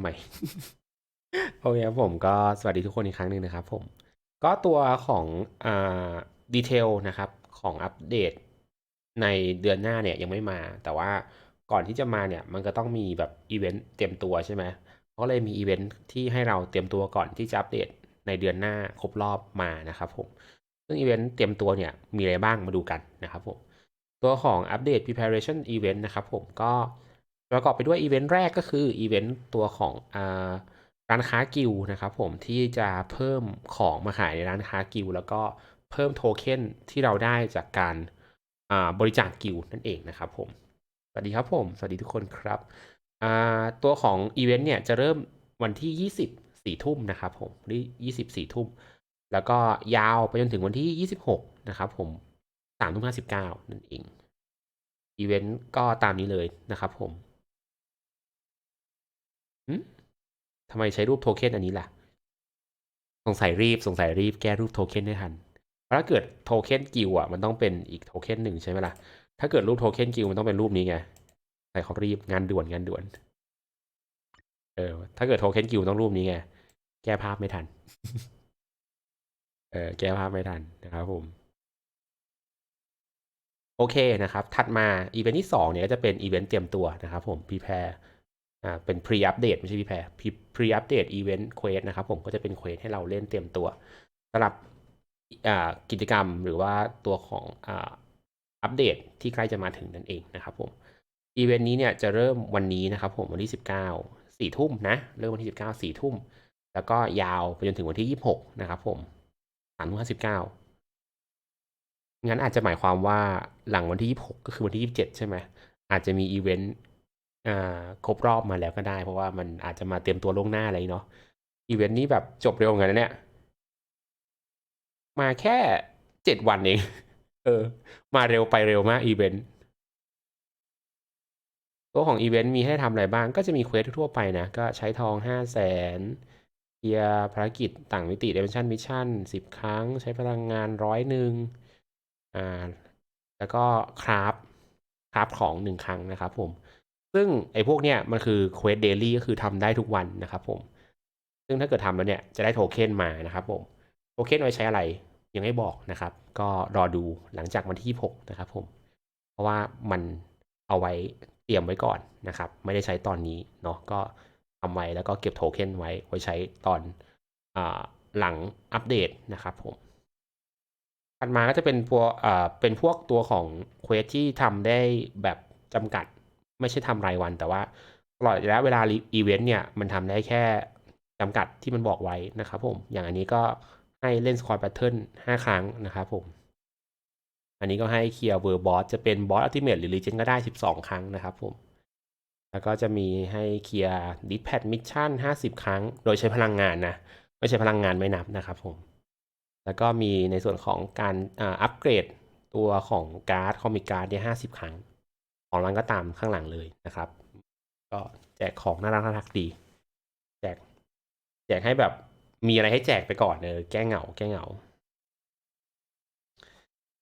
ใหม่โอเคครับผมก็สวัสดีทุกคนอีกครั้งหนึ่งนะครับผม ก็ตัวของอ่าดีเทลนะครับของอัปเดตในเดือนหน้าเนี่ยยังไม่มา แต่ว่าก่อนที่จะมาเนี่ยมันก็ต้องมีแบบอีเวนต์เตรียมตัวใช่ไหมก็เลยมีอีเวนต์ที่ให้เราเตรียมตัวก่อนที่จะอัปเดตในเดือนหน้าครบรอบมานะครับผม ซึ่งอีเวนต์เตรียมตัวเนี่ยมีอะไรบ้างมาดูกันนะครับผม ตัวของอัปเดต preparation event นะครับผมก็ ประกอบไปด้วยอีเวนต์แรกก็คืออีเวนต์ตัวของอร้านค้ากิลนะครับผมที่จะเพิ่มของมาขายในร้านค้ากิลแล้วก็เพิ่มโทเค็นที่เราได้จากการบริจาคกิลนั่นเองนะครับผมสวัสดีครับผม สวัสดีทุกคนครับตัวของอีเวนต์เนี่ยจะเริ่มวันที่ 20สี่ทุ่มนะครับผมที่20สี่ทุ่ม แล้วก็ยาวไปจนถึงวันที่ 26 นะครับผมสามทุ่มห้าสิบเก้านั่นเองอีเวนต์ก็ตามนี้เลยนะครับผมหึ ทำไมใช้รูปโทเค็นอันนี้ล่ะ สงสัยรีบสงสัยรีบแก้รูปโทเค็นให้ทัน เพราะถ้าเกิดโทเค็นกิวอะมันต้องเป็นอีกโทเค็นหนึ่งใช่ไหมล่ะ ถ้าเกิดรูปโทเค็นกิวมันต้องเป็นรูปนี้ไงใส่เขารีบงานด่วนงานด่วน เออ ถ้าเกิดโทเค็นกิวต้องรูปนี้ไง แก้ภาพไม่ทัน เออ แก้ภาพไม่ทันนะครับผมโอเคนะครับ ถัดมาอีเวนต์ที่2เนี่ยก็จะเป็นอีเวนต์เตรียมตัวนะครับผม prepare อ่าเป็น pre update ไม่ใช่ prepare Pre- update event quest นะครับผมก็จะเป็นเควสให้เราเล่นเตรียมตัวสำหรับอ่ากิจกรรมหรือว่าตัวของอ่าอัปเดตที่ใกล้จะมาถึงนั่นเองนะครับผมอีเวนต์นี้เนี่ยจะเริ่มวันนี้นะครับผมวันที่ 19สี่ทุ่มนะเริ่มวันที่ 19สี่ทุ่ม แล้วก็ยาวไปจนถึงวันที่ 26 นะครับผมสามทุ่มห้าสิบเก้างั้นอาจจะหมายความว่าหลังวันที่ 26 ก็คือวันที่ 27 ใช่ไหมอาจจะมีอีเวนต์ อ่าครบรอบมาแล้วก็ได้ เพราะว่ามันอาจจะมาเตรียมตัวล่วงหน้าอะไรเนาะอีเวนต์นี้แบบจบเร็วเหมือนกันนะเนี่ย มาแค่7วันเองเออ มาเร็วไปเร็วมากอีเวนต์ตัวของอีเวนต์มีให้ทำอะไรบ้าง ก็จะมีเควสทั่วไปนะ ก็ใช้ทอง5 0 0แสนเคลียร์ภารกิจต่างมิติ Dimension Mission 10ครั้ง ใช้พลังงานร้อยหนึ่งอ่าแล้วก็คราฟคราฟของหนึ่งครั้งนะครับผม ซึ่งไอ้พวกเนี้ยมันคือเควสเดลี่ก็คือทำได้ทุกวันนะครับผม ซึ่งถ้าเกิดทำแล้วเนี่ยจะได้โทเค็นมานะครับผม โทเค็นไว้ใช้อะไรยังไม่บอกนะครับ ก็รอดูหลังจากวันที่ 26 นะครับผม เพราะว่ามันเอาไว้เตรียมไว้ก่อนนะครับ ไม่ได้ใช้ตอนนี้เนาะก็ทำไว้แล้วก็เก็บโทเค็นไว้ไว้ใช้ตอนอหลังอัปเดตนะครับผมถัดมาก็จะเป็นพวกเป็นพวกตัวของเควสที่ทำได้แบบจำกัด ไม่ใช่ทำรายวัน แต่ว่าตลอดระยะเวลาอีเวนต์เนี่ยมันทำได้แค่จำกัดที่มันบอกไว้นะครับผม อย่างอันนี้ก็ให้เล่นสควอตแพทเทิร์นห้าครั้งนะครับผม อันนี้ก็ให้เคลียร์เวอร์บอสจะเป็นบอสอัลติเมทหรือลีเจนก็ได้ 12 ครั้งนะครับผม แล้วก็จะมีให้เคลียร์ดิสแพดมิชชั่น 50 ครั้ง โดยใช้พลังงานนะ ไม่ใช่พลังงานไม่นับนะครับผม แล้วก็มีในส่วนของการอัปเกรดตัวของการ์ดคอมิการ์ดเนี่ยห้าสิบครั้ง ของรางก็ตามข้างหลังเลยนะครับ ก็แจกของน่ารักน่ารักดี แจก แจกให้แบบมีอะไรให้แจกไปก่อนเออแก้เหงา แก้เหงา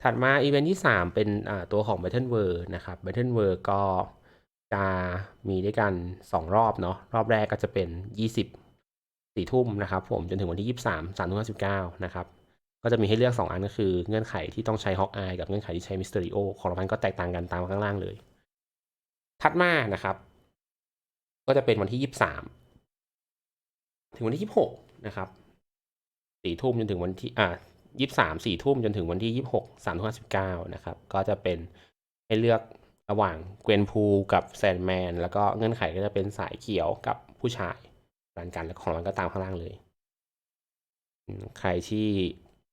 ถัดมาอีเวนท์ที่ 3 เป็นตัวของ Battle World นะครับ Battle World ก็จะมีด้วยกัน 2 รอบเนาะรอบแรกก็จะเป็น 20สี่ทุ่มนะครับ ผมจนถึงวันที่ 23 3ทุ่ม59 นะครับ ก็จะมีให้เลือก 2 อันก็คือเงื่อนไขที่ต้องใช้ฮอกอายกับเงื่อนไขที่ใช้มิสเตอริโอของรางวัลก็แตกต่างกันตามข้างล่างเลย ถัดมานะครับ ก็จะเป็นวันที่23ถึงวันที่26นะครับสี่ทุ่มจนถึงวันที่อ่ายี่สามสี่ทุ่มจนถึงวันที่ยี่หกสามทุ่มห้าสิบเก้านะครับ ก็จะเป็นให้เลือกระหว่างเกวนพูกับแซนแมนแล้วก็เงื่อนไขก็จะเป็นสายเขียวกับผู้ชายรันกันแล้วของมันก็ตามข้างล่างเลย ใครที่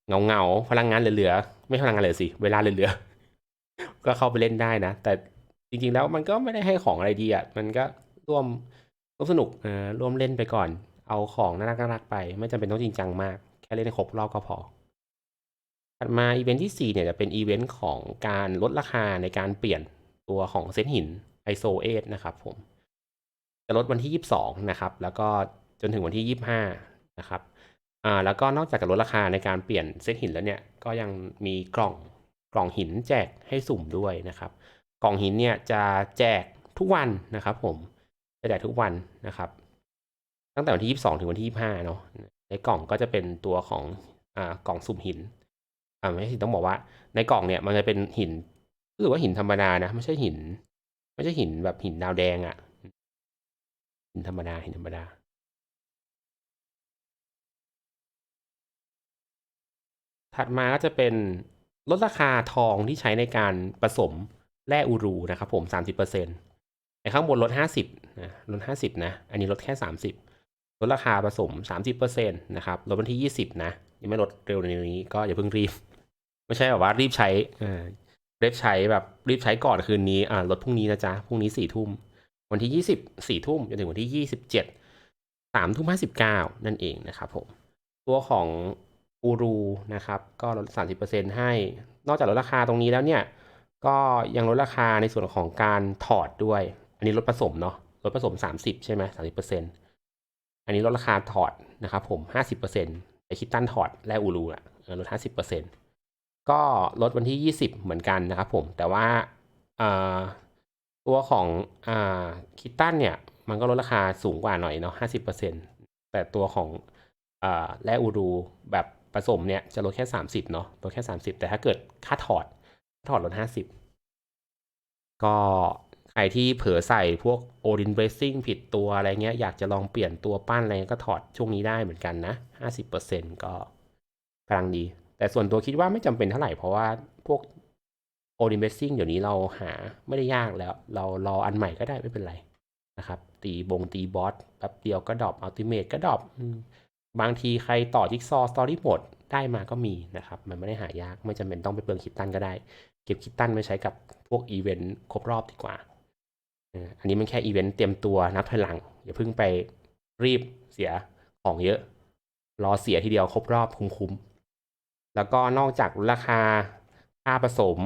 เงาเงาพลังงานเหลือๆ ไม่พลังงานเหลือสิ เวลาเหลือๆ ก็เข้าไปเล่นได้นะ แต่ จริงๆแล้วมันก็ไม่ได้ให้ของอะไรดีอะมันก็ร่วมร่วมสนุกเออร่วมเล่นไปก่อน เอาของน่ารักน่ารักๆไป ไม่จำเป็นต้องจริงจังมาก แค่เล่นให้ครบรอบก็พอถัดมาอีเวนท์ที่ 4 เนี่ยจะเป็นอีเวนต์ของการลดราคาในการเปลี่ยนตัวของเซตหินไอโซเอนะครับผม จะลดวันที่ 22 นะครับ แล้วก็จนถึงวันที่ 25 นะครับอ่าแล้วก็นอกจากจะลดราคาในการเปลี่ยนเซตหินแล้วเนี่ย ก็ยังมีกล่องกล่องหินแจกให้สุ่มด้วยนะครับ กล่องหินเนี่ยจะแจกทุกวันนะครับผมจะแจกทุกวันนะครับ ตั้งแต่วันที่ยี่สิบสองถึงวันที่ยี่ห้าเนาะในกล่องก็จะเป็นตัวของอ่ากล่องสุ่มหินอ่าไม่ใช่ต้องบอกว่า ในกล่องเนี่ยมันจะเป็นหินหรือว่าหินธรรมดานะไม่ใช่หิน ไม่ใช่หินแบบหินดาวแดงอะ่ะหินธรรมดาหินธรรมดาถัดมาก็จะเป็นลดราคาทองที่ใช้ในการผสม แร่อูรูนะครับผม 30%ไอ้ข้างบนลด 50นะลด 50 นะ อันนี้ลดแค่ 30 ลดราคาผสม 30%นะครับลดวันที่ 20 นะ ยังไม่ลดเร็วในนี้ก็อย่าเพิ่งรีบ ไม่ใช่แบบว่ารีบใช้อ่ารีบใช้แบบรีบใช้ก่อนคืนนี้อ่าลดพรุ่งนี้นะจ๊ะพรุ่งนี้สี่ทุ่มวันที่ 20สี่ทุ่มจนถึงวันที่ 27สามทุ่มห้าสิบเก้านั่นเองนะครับผม ตัวของอูรูนะครับ ก็ลด 30%ให้ นอกจากลดราคาตรงนี้แล้วเนี่ย ก็ยังลดราคาในส่วนของการถอดด้วย อันนี้ลดผสมเนาะลดผสม 30 ใช่ไหม30%อันนี้ลดราคาถอดนะครับผม50%ไอคิดตันถอดแร่อูรูอะลดห้าสิบเปออลด50%ก็ลดวันที่20เหมือนกันนะครับผม แต่ว่าตัวของอคิดตันเนี่ย มันก็ลดราคาสูงกว่าหน่อยเนาะ50%แต่ตัวของอแร่อูรูแบบผสมเนี่ยจะลดแค่ 30เนาะลดแค่ 30 แต่ถ้าเกิดค่าถอด ถอดลด50ก็ใครที่เผลอใส่พวกโอดินเบรซิ่งผิดตัวอะไรเงี้ย อยากจะลองเปลี่ยนตัวปั้นอะไรเงี้ยก็ถอดช่วงนี้ได้เหมือนกันนะ50%ก็กำลังดี แต่ส่วนตัวคิดว่าไม่จำเป็นเท่าไหร่เพราะว่าพวกโอดินเบรซิ่งเดี๋ยวนี้เราหาไม่ได้ยากแล้ว เรารออันใหม่ก็ได้ไม่เป็นไรนะครับ ตีบงตีบอสแป๊บเดียวก็ดรอปอัลติเมทก็ดรอปบางทีใครต่อจิ๊กซอว์สตอรี่หมดได้มาก็มีนะครับ มันไม่ได้หายาก ไม่จำเป็นต้องไปเปลืองคิตตันก็ได้ เก็บคิตตันไว้ใช้กับพวกอีเวนต์ครบรอบดีกว่าอันนี้มันแค่อีเวนต์เตรียมตัวนับถอยหลัง อย่าเพิ่งไปรีบเสียของเยอะ รอเสียทีเดียวครบรอบคุ้มๆแล้วก็นอกจากราคาค่าผสม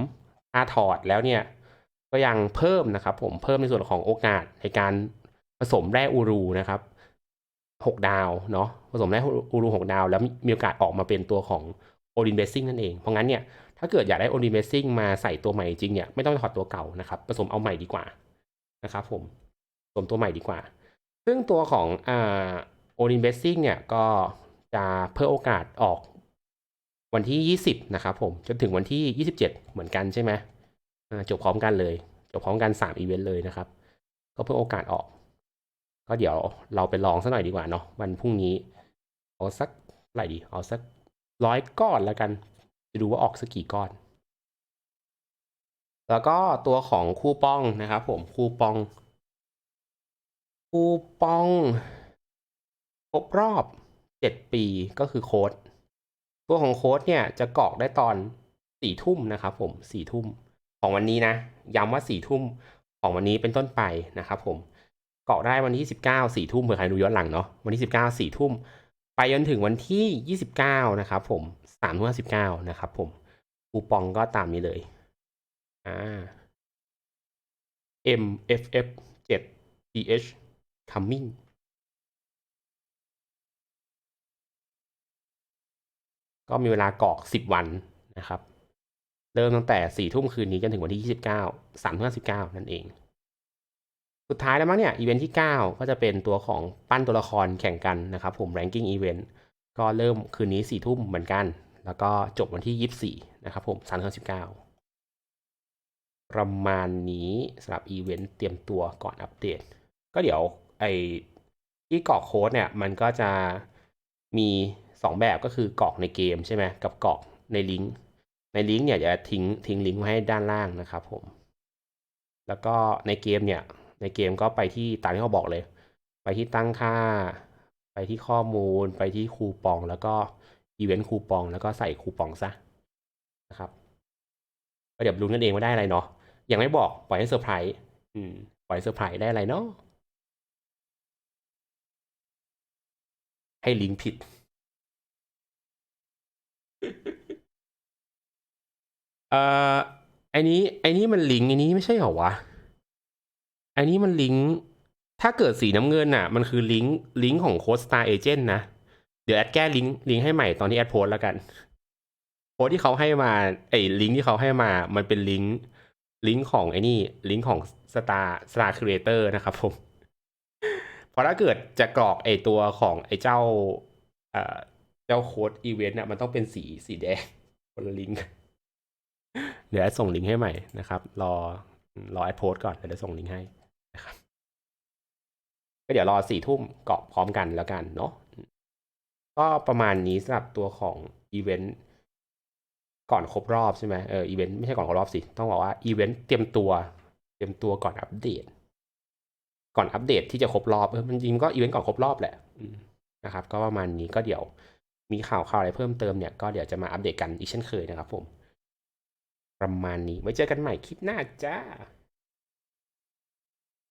ค่าถอดแล้วเนี่ย ก็ยังเพิ่มนะครับ ผมเพิ่มในส่วนของโอกาสในการผสมแร่อูรูนะครับหกดาวเนาะผสมแร่อูรูหกดาว แล้วมีโอกาสออกมาเป็นตัวของโอดินเบสซิ่งนั่นเอง เพราะงั้นเนี่ย ถ้าเกิดอยากได้โอดินเบซิ่งมาใส่ตัวใหม่จริงเนี่ยไม่ต้องถอดตัวเก่านะครับผสมเอาใหม่ดีกว่านะครับผมผสมตัวใหม่ดีกว่า ซึ่งตัวของอ่าโอดินเบซิ่งเนี่ยก็จะเพิ่มโอกาสออกวันที่ 20 นะครับผม จนถึงวันที่ 27 เหมือนกันใช่ไหมจบพร้อมกันเลย จบพร้อมกัน 3 อีเวนต์เลยนะครับ ก็เพิ่มโอกาสออก ก็เดี๋ยวเราไปลองสักหน่อยดีกว่าเนาะวันพรุ่งนี้ เอาสักไหรดี เอาสักร้อยก้อนแล้วกัน จะดูว่าออกสักกี่ก้อน แล้วก็ตัวของคูปองนะครับผมคูปอง คูปองครบรอบเจ็ดปีก็คือโค้ด ตัวของโค้ดเนี่ยจะกรอกได้ตอนสี่ทุ่มนะครับผมสี่ทุ่มของวันนี้นะ ย้ำว่าสี่ทุ่มของวันนี้เป็นต้นไปนะครับผมเกาะได้วันที่ 19สี่ทุ่มเผื่อใครดูย้อนหลังเนาะวันที่ 19สี่ทุ่ม ไปจนถึงวันที่ 29 นะครับผม3ทุ่ม59นะครับผมคูปองก็ตามนี้เลยอ่า MFF 7 TH coming ก็มีเวลากรอก 10 วันนะครับ เริ่มตั้งแต่4ทุ่มคืนนี้จนถึงวันที่ 29 3ทุ่ม59 นั่นเอง สุดท้ายแล้วมั้งเนี่ยอีเวนท์ที่ 9 ก็จะเป็นตัวของปั้นตัวละครแข่งกันนะครับผม ranking event ก็เริ่มคืนนี้4ทุ่มเหมือนกัน แล้วก็จบวันที่ 24 นะครับผม3 1 9 ประมาณนี้สำหรับอีเวนต์เตรียมตัวก่อนอัปเดต ก็เดี๋ยวไอที่กรอกโค้ดเนี่ยมันก็จะมี 2 แบบก็คือกรอกในเกมใช่ไหมกับกรอกในลิงก์ในลิงก์เนี่ยจะทิ้งทิ้งลิงก์ไว้ให้ด้านล่างนะครับผม แล้วก็ในเกมเนี่ย ในเกมก็ไปที่ตามที่เขาบอกเลย ไปที่ตั้งค่า ไปที่ข้อมูล ไปที่คูปองแล้วก็อีเวนต์คูปอง แล้วก็ใส่คูปองซะนะครับก็เดี๋ยวรู้นั่นเองว่าได้อะไรเนาะยังไม่บอกปล่อยให้เซอร์ไพรส์อืมปล่อยเซอร์ไพรส์ได้อะไรเนาะให้ลิงก์ผิด เอ่อไอ้นี้ไอ้นี้มันลิงก์ไอ้นี้ไม่ใช่เหรอวะ อ้นี้มันลิงก์ ถ้าเกิดสีน้ำเงินน่ะ มันคือลิงก์ลิงก์ของโค้ด Star Agent นต์นะ เดี๋ยวแอดแก้ลิงก์ลิงก์ให้ใหม่ตอนที่แอดโพสแล้วกันโค้ดที่เขาให้มาไอ้ลิงก์ที่เขาให้มา มันเป็นลิงก์ลิงก์ของไอ้นี่ลิงก์ของ Star Star Creator นะครับผมพราะถ้าเกิดจะกรอกไอ้ตัวของไอ้เจ้าเจ้าโค้ดอีเวนต์เนี่ยมันต้องเป็นสีสีแดงคนละลิงก์เดี๋ยวแอดส่งลิงก์ให้ใหม่นะครับ รอรอแอดโพสก่อน เดี๋ยวส่งลิงก์ให้ ก็เดี๋ยวรอสี่ทุ่มเกาะพร้อมกันแล้วกันเนาะก็ประมาณนี้สำหรับตัวของอีเวนต์ก่อนครบรอบใช่ไหมเอออีเวนต์ไม่ใช่ก่อนครบรอบสิ ต้องบอกว่าอีเวนต์เตรียมตัว เตรียมตัวก่อนอัปเดต ก่อนอัปเดตที่จะครบรอบเออมันจริงก็อีเวนต์ก่อนครบรอบแหละนะครับ ก็ประมาณนี้ก็เดี๋ยวมีข่าวข่าวอะไรเพิ่มเติมเนี่ยก็เดี๋ยวจะมาอัปเดตกันอีกเช่นเคยนะครับผม ประมาณนี้ไว้เจอกันใหม่คลิปหน้าจ้า